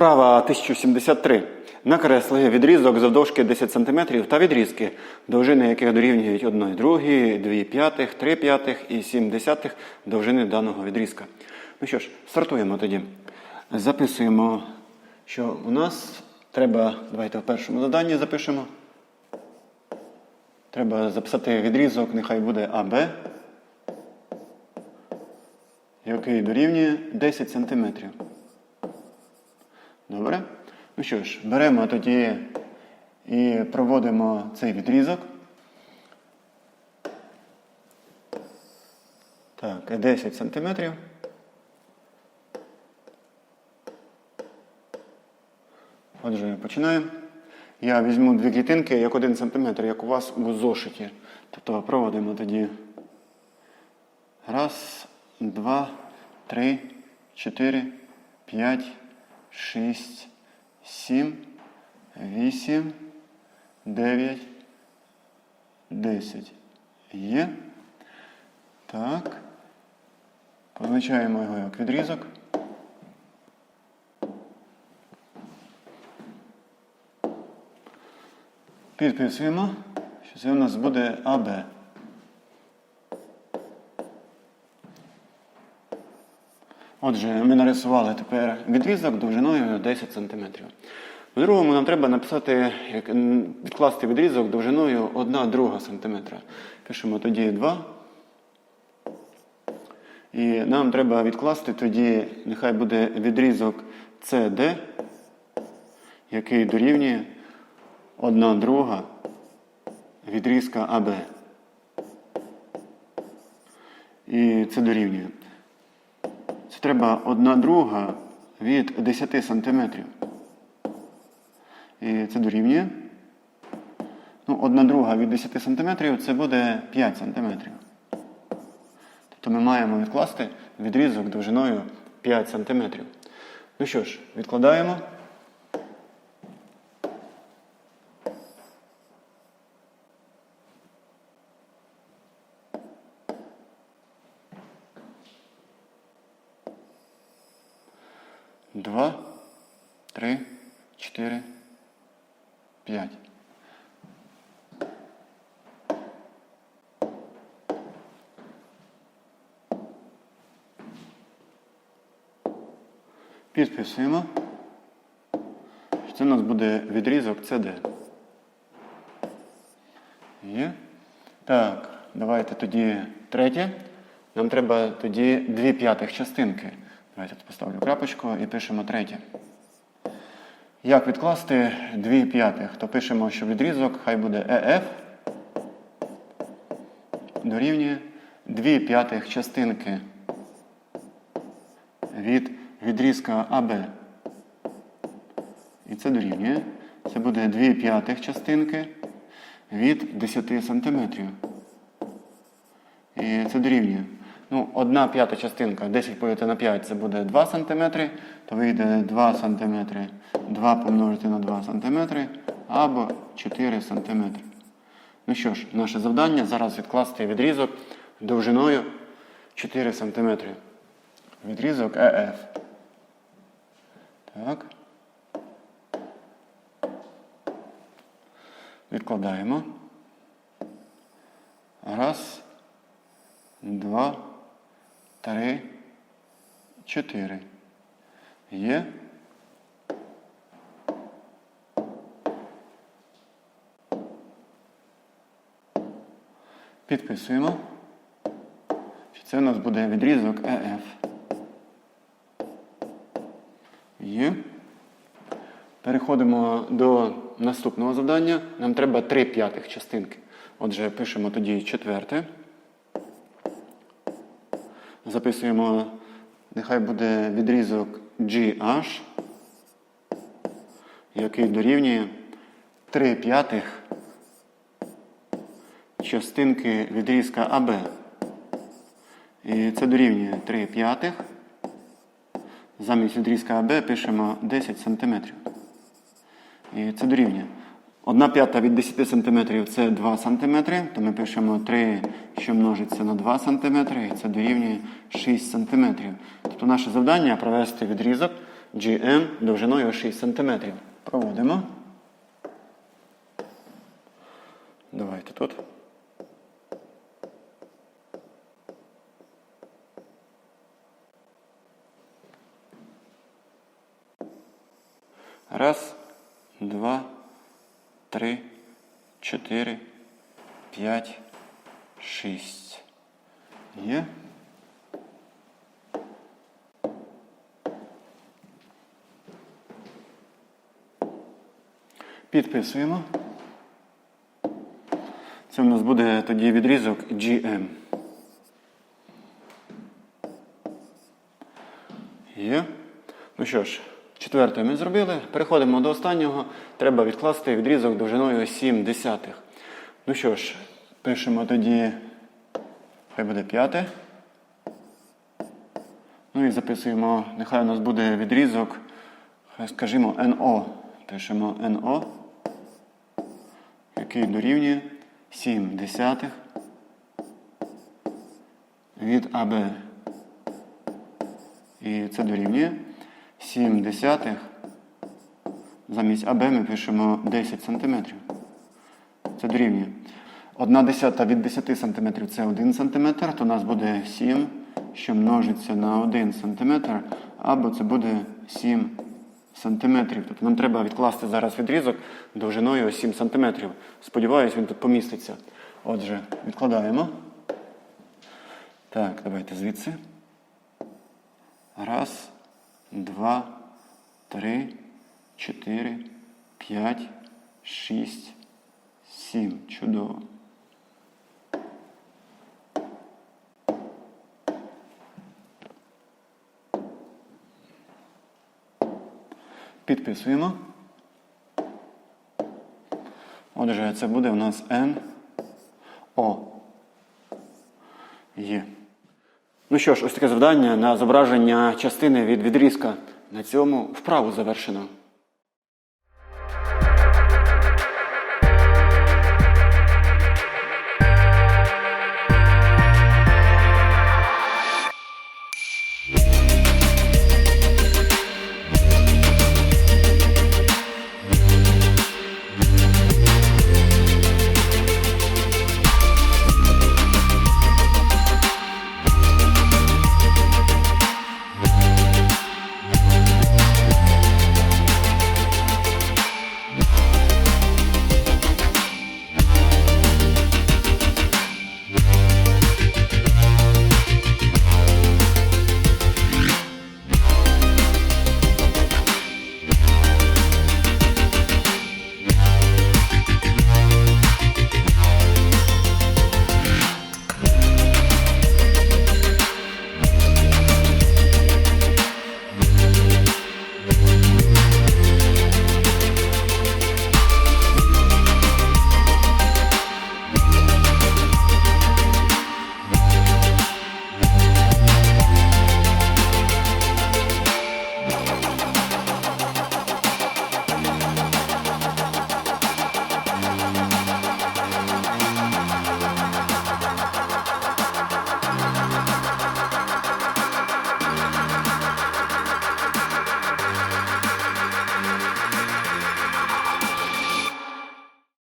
Вправа 1073. Накресли відрізок завдовжки 10 см та відрізки, довжини яких дорівнюють 1 другій, 2 п'ятих, 3 п'ятих і 7 десятих довжини даного відрізка. Ну що ж, стартуємо тоді. Записуємо, що у нас треба, давайте в першому заданні запишемо. Треба записати відрізок, нехай буде АБ, який дорівнює 10 см. Добре? Ну що ж, беремо тоді і проводимо цей відрізок. Так, 10 сантиметрів. Отже, починаємо. Я візьму дві клітинки як 1 см, як у вас у зошиті. Тобто проводимо тоді. Раз, два, три, чотири, п'ять, шість, сім, вісім, дев'ять, десять. Є. Так. Позначаємо його як відрізок. Підписуємо, що це у нас буде АБ. Отже, ми нарисували тепер відрізок довжиною 10 см. В другому нам треба написати, відкласти відрізок довжиною 1 друга см. Пишемо тоді 2. І нам треба відкласти тоді, нехай буде відрізок CD, який дорівнює 1 друга відрізка АБ. І це дорівнює. Це треба одна друга від 10 сантиметрів. І це дорівнює. Ну, Одна друга від 10 сантиметрів це буде 5 сантиметрів. Тобто ми маємо відкласти відрізок довжиною 5 сантиметрів. Ну що ж, відкладаємо. Два, три, чотири, п'ять. Підписуємо. Це у нас буде відрізок CD. Є. Так, давайте тоді третє. Нам треба тоді дві п'ятих частинки. Давайте поставлю крапочку і пишемо третє. Як відкласти дві п'ятих? То пишемо, що відрізок хай буде EF дорівнює дві п'ятих частинки від відрізка АБ. І це дорівнює. Це буде 2 п'ятих частинки від 10 сантиметрів. І це дорівнює. Ну, 1 п'ята частинка, 10 поділити на 5 це буде 2 см, то вийде 2 см, 2 помножити на 2 см або 4 см. Ну що ж, наше завдання зараз відкласти відрізок довжиною 4 см. Відрізок ЕФ. Так. Відкладаємо. Раз, два, три, чотири. Є. Підписуємо. Це у нас буде відрізок ЕФ. Є. Переходимо до наступного завдання. Нам треба 3 п'ятих частинки. Отже, пишемо тоді четверте. Записуємо, нехай буде відрізок GH, який дорівнює 3 п'ятих частинки відрізка АБ. І це дорівнює 3 п'ятих. Замість відрізка АБ пишемо 10 см. І це дорівнює. 1 п'ята від 10 см це 2 см, то ми пишемо 3, що множиться на 2 см, і це дорівнює 6 см. Тобто наше завдання провести відрізок GM довжиною 6 см. Проводимо. Давайте тут. Раз, два, три, чотири, п'ять, шість. Є. Підписуємо. Це у нас буде тоді відрізок GM. Є. Ну що ж, четверте ми зробили. Переходимо до останнього. Треба відкласти відрізок довжиною 7 десятих. Ну що ж, пишемо тоді, хай буде п'яте. Ну і записуємо, нехай у нас буде відрізок, хай скажімо NO. Пишемо NO, який дорівнює 7 десятих від АБ. І це дорівнює 7 десятих. Замість АБ ми пишемо 10 сантиметрів. Це дорівнює. 1 десята від 10 см це 1 см, то у нас буде 7, що множиться на 1 см, або це буде 7 см. Тобто нам треба відкласти зараз відрізок довжиною 7 см. Сподіваюсь, він тут поміститься. Отже, відкладаємо. Так, давайте звідси. Раз, два, три, чотири, п'ять, шість, сім. Чудово. Підписуємо. Отже, це буде у нас N O. Є. Ну що ж, ось таке завдання на зображення частини від відрізка. На цьому вправу завершено.